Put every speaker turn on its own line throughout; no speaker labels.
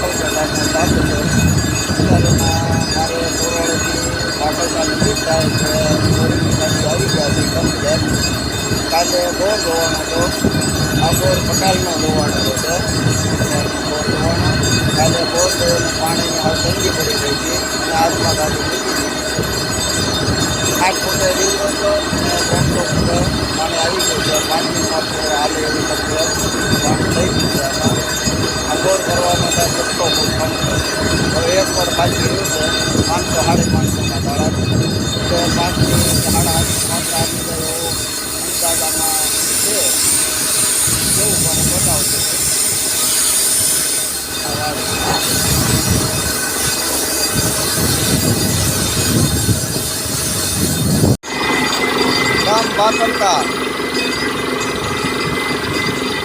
બાકલકાના ચાલુ છે. મારે છે. કમ્પ્લેટ કાલે બોર ધોવાનો હતો. આ પટાલનો ધોવાનો હતો બોર ધોવાનો કાલે બોર ધોઈને પાણીની તંગી પડી ગઈ હતી. અને હાથમાં ગાડી મૂકી દીધી આઠ ફૂટે રીવડો હતો. અને ત્રણસો ફૂટે પાણી આવી ગયું છે. પાણી માત્ર હાલે એવી કમ્પ્લેટ પાણી થઈ ગયું છે આમાં આ બોર કરવાનો થાય સત્તો ફૂટ પાણી હવે એક પર છે, પાંચસો, સાડી પાંચસોના તો પાંચની સાડા આઠ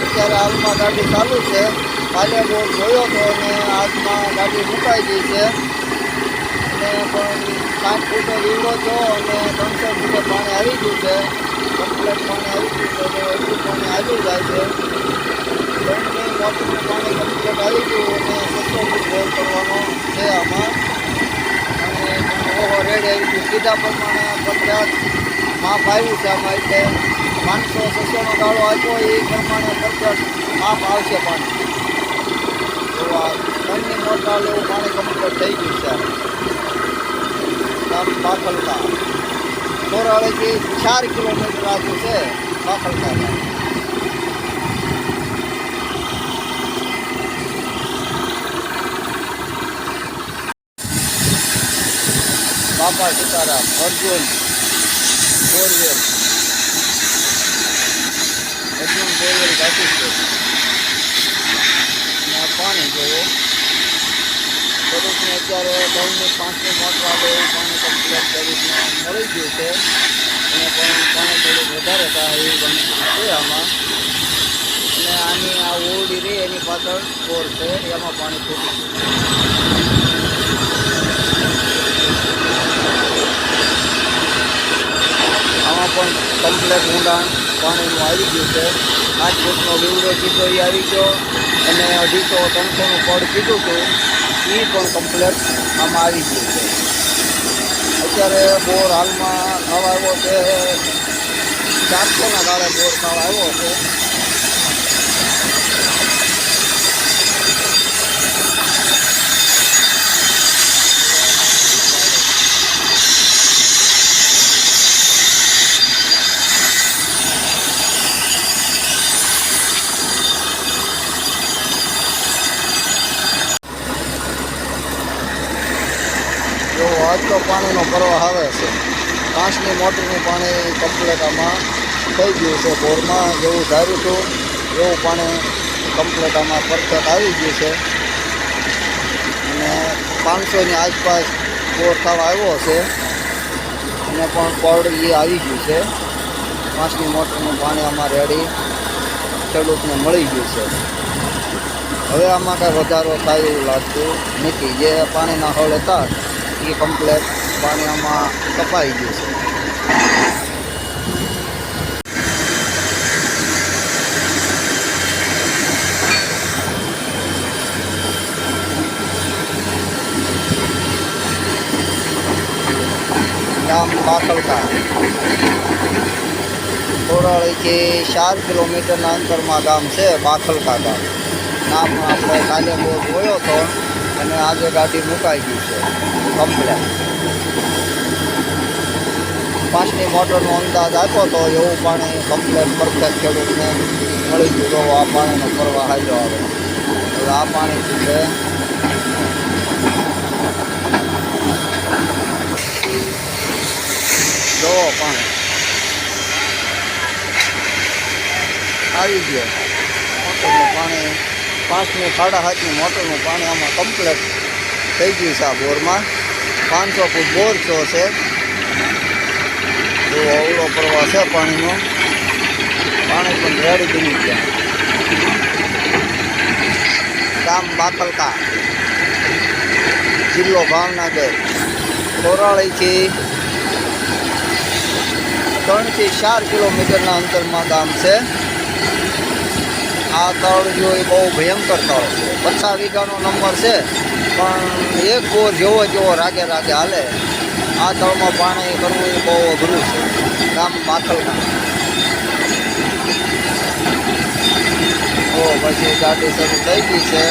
અત્યારે હાલમાં ગાડી ચાલુ છે. કાલે બહુ જોયો હતો અને આજમાં ગાડી મુકાઈ ગઈ છે. અને પણ સાત ફૂટે લીવડો હતો અને ત્રણસો ફૂટે પાણી આવી ગયું છે. કમ્પ્લેટ પાણી આવી ગયું છે અને એટલું પાણી આવી જાય છે. ત્રણની મોટરનું પાણી કમ્પ્લેટ આવી ગયું અને સસ્તો ફૂટ બોર કરવાનો છે આમાં. અને ઓહો, રેડ આવી ગયું. સીધા પ્રમાણે પચાસ માપ આવ્યું છે આમાં એટલે પાંચસો, છસોનો ગાળો આપ્યો, એ પ્રમાણે પરફેક્ટ માપ આવશે પાણી. ત્રણની મોટા એવું પાણી કમ્પ્લીટ થઈ ગયું છે ગામ બાકલકા કોરાળેથી ચાર કિલોમીટર આજુ છે બાકલકા ગામ બાપા સીતારામ અર્જુન બોરવેલ અર્જુન બોરવેલ ઘાટી છે અને આ પાણી જોવો ખેડૂતને અત્યારે ત્રણની પાંચની મોટ વાગે એવું પાણી કમ્પ્લેટ ખેડૂતને મળી ગયું છે. અને પણ પાણી થોડુંક વધારે હતા એવી છે આમાં. અને આની આ ઓરડી રહી એની પાછળ બોર છે, એમાં પાણી ગયું આમાં પણ કમ્પ્લેટ ઊંડાણ પાણીનું આવી ગયું છે. આઠ ફૂટનો વિવડો કીધો એ આવી ગયો. અને અઢીસો ત્રણસોનું પડ કીધું હતું. એ પણ કમ્પ્લેટ આમાં આવી ગયું છે અત્યારે બોર હાલમાં નવો આવ્યો છે. ચારસોના ગાળે બોર નવો આવ્યો છે. આજનો પાણીનો પ્રવાહ આવે છે. પાંચની મોટરનું પાણી કમ્પ્લેટ થઈ ગયું છે. બોરમાં જેવું ધાર્યું હતું, એવું પાણી કમ્પ્લેટ આમાં પરફેક્ટ આવી ગયું છે. અને પાંચસોની આસપાસ બોર થવા આવ્યો છે. અને પણ પડ એ આવી ગયું છે. પાંચની મોટરનું પાણી આમાં રેડી ખેડૂતને મળી ગયું છે. હવે આમાં કાંઈ વધારો થાય એવું લાગતું નથી. જે પાણીના હળ હતા એ કમ્પ્લેટ પાણી આમાં કપાઈ ગયું છે. ગામ બાકલકા કોરાળીથી ચાર કિલોમીટરના અંતરમાં ગામ છે બાખલકા ગામ. નામ આપણે કાલે બહુ જોયો હતો અને આજે ગાડી મુકાઈ ગઈ છે. કમ્પ્લેટ પાંચની મોટરનો અંદાજ આપ્યો હતો એવું પાણી કમ્પ્લેટ પરફેક્ટ ખેડૂતને મળી ગયું તો આ પાણીનો ફરવા આવ્યો આવે. હવે આ પાણી છે? જોવો પાણી. આવી ગયો. મોટરનું પાણી પાંચની સાડા સાતનું મોટરનું પાણી આમાં કમ્પ્લેટ થઈ ગયું છે આ બોરમાં. પાંચસો ફૂટ બોર છો છે. એવો અવળો પ્રવાહ છે પાણીનો. પાણી પણ રેડી બની ગયા. ગામ બાકલકા. જિલ્લો ભાવનગર. કોરાળીથી ત્રણથી ચાર કિલોમીટરના અંતરમાં ગામ છે. આ તળ જો એ બહુ ભયંકર તળ પચાસ વીઘાનો નંબર છે, પણ એક બોર જેવો જેવો રાગે રાગે હાલે. આ તળમાં પાણી કરવું એ બહુ અઘરું છે. ગામ માથલમાં તો પછી ગાડી શરૂ થઈ ગઈ છે.